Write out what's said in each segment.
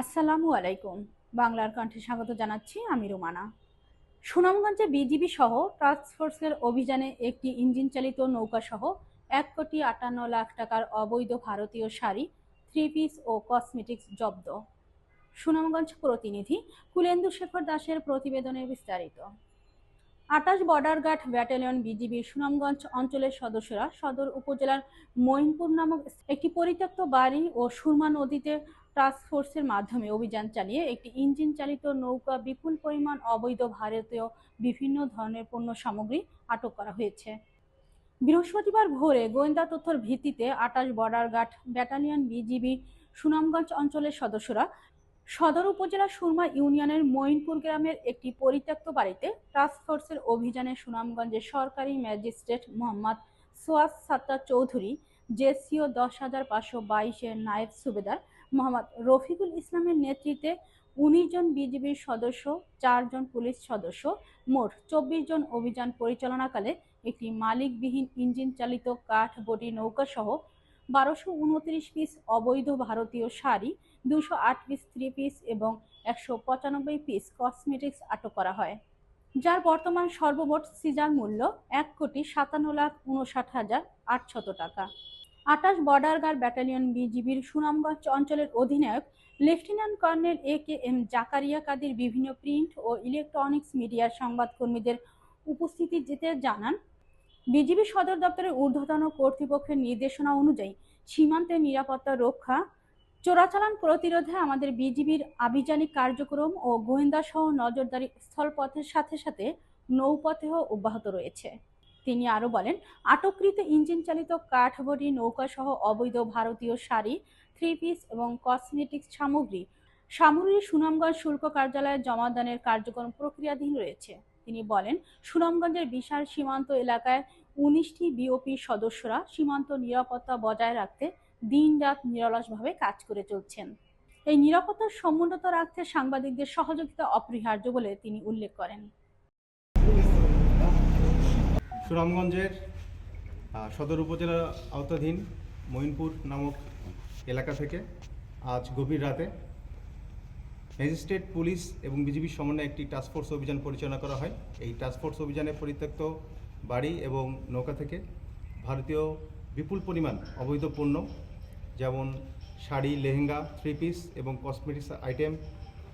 আসসালামু আলাইকুম। বাংলার কণ্ঠে স্বাগত জানাচ্ছি আমি রুমানা। সুনামগঞ্জে বিজিবি সহ টাস্ক ফোর্সের অভিযানে একটি ইঞ্জিন চালিত নৌকা সহ এক কোটি আটান্ন লাখ টাকার অবৈধ ভারতীয় শাড়ি থ্রি পিস ও কসমেটিক্স জব্দ। সুনামগঞ্জ প্রতিনিধি কুলেন্দু শেখর দাসের প্রতিবেদনে বিস্তারিত। আটাশ বর্ডার গার্ড ব্যাটালিয়ন বিজিবির সুনামগঞ্জ অঞ্চলের সদস্যরা সদর উপজেলার মঈনপুর নামক একটি পরিত্যক্ত বাড়ি ও সুরমা নদীতে টাস্ক ফোর্সের মাধ্যমে অভিযান চালিয়ে একটি ইঞ্জিন চালিত নৌকা বিপুল পরিমাণ অবৈধ ভারতীয় বিভিন্ন ধরনের পণ্য সামগ্রী আটক করা হয়েছে। বৃহস্পতিবার ভোরে গোয়েন্দা তথ্যের ভিত্তিতে আটাশ border guard battalion BGB Sunamganj অঞ্চলের সদস্যরা সদর উপজেলা সুরমা ইউনিয়নের মঈনপুর গ্রামের একটি পরিত্যক্ত বাড়িতে ফোর্সের অভিযানে সুনামগঞ্জের সরকারি magistrate Mohammad shows Sattar Chowdhury, JCO দশ হাজার পাঁচশো বাইশের নায়েব সুবেদার, মোহাম্মদ রফিকুল ইসলামের নেতৃত্বে উনিশ জন বিজিবির সদস্য চারজন পুলিশ সদস্য, মোট চব্বিশ জন অভিযান পরিচালনাকালে একটি মালিকবিহীন ইঞ্জিন চালিত কাঠ বডি নৌকা সহ বারোশো উনত্রিশ পিস অবৈধ ভারতীয় শাড়ি, দুশো আট পিস থ্রি পিস এবং একশো পঁচানব্বই পিস কসমেটিক্স আটক করা হয়। যার বর্তমান সর্বমোট সিজার মূল্য এক কোটি সাতান্ন লাখ উনষাট হাজার আটশত টাকা। আটাশ বর্ডার গার্ড ব্যাটালিয়ন বিজিবির সুনামগঞ্জ অঞ্চলের অধিনায়ক lieutenant colonel A K M Zakaria Kadir বিভিন্ন প্রিন্ট ও ইলেকট্রনিক্স মিডিয়ার সংবাদকর্মীদের উপস্থিতিতে জানান বিজিবি সদর দপ্তরের ঊর্ধ্বতন কর্তৃপক্ষের নির্দেশনা অনুযায়ী সীমান্তের নিরাপত্তা রক্ষা, চোরাচালান প্রতিরোধে আমাদের বিজিবির আভিযানিক কার্যক্রম ও গোয়েন্দা সহ নজরদারি স্থলপথের সাথে সাথে নৌপথেও অব্যাহত রয়েছে। তিনি আরও বলেন, আটককৃত ইঞ্জিন চালিত কাঠবডি নৌকা সহ অবৈধ ভারতীয় শাড়ি থ্রি পিস এবং কসমেটিক্স সামগ্রী সামরিক সুনামগঞ্জ শুল্ক কার্যালয়ে জমাদানের কার্যক্রম প্রক্রিয়াধীন রয়েছে। তিনি বলেন, সুনামগঞ্জের বিশাল সীমান্ত এলাকায় উনিশটি বিওপি সদস্যরা সীমান্ত নিরাপত্তা বজায় রাখতে দিনরাত নিরলসভাবে কাজ করে চলছেন। এই নিরাপত্তা সমুন্নত রাখতে সাংবাদিকদের সহযোগিতা অপরিহার্য বলে তিনি উল্লেখ করেন। সুনামগঞ্জের সদর উপজেলা আওতাধীন মঈনপুর নামক এলাকা থেকে আজ গভীর রাতে ম্যাজিস্ট্রেট, পুলিশ এবং বিজিবির সমন্বয়ে একটি টাস্কফোর্স অভিযান পরিচালনা করা হয়। এই টাস্কফোর্স অভিযানে পরিত্যক্ত বাড়ি এবং নৌকা থেকে ভারতীয় বিপুল পরিমাণ অবৈধ পণ্য, যেমন শাড়ি, লেহেঙ্গা থ্রি পিস এবং কসমেটিক্স আইটেম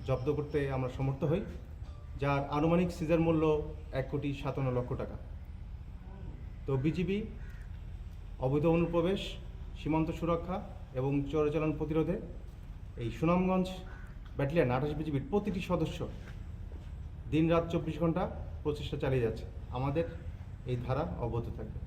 জব্দ করতে আমরা সমর্থ হই, যার আনুমানিক সিজার মূল্য এক কোটি সাতান্ন লক্ষ টাকা। তো বিজিবি অবৈধ অনুপ্রবেশ, সীমান্ত সুরক্ষা এবং চোরাচালান প্রতিরোধে এই সুনামগঞ্জ ব্যাটালিয়ান আঠাশ বিজিবির প্রতিটি সদস্য দিন রাত চব্বিশ ঘণ্টা প্রচেষ্টা চালিয়ে যাচ্ছে। আমাদের এই ধারা অব্যাহত থাকবে।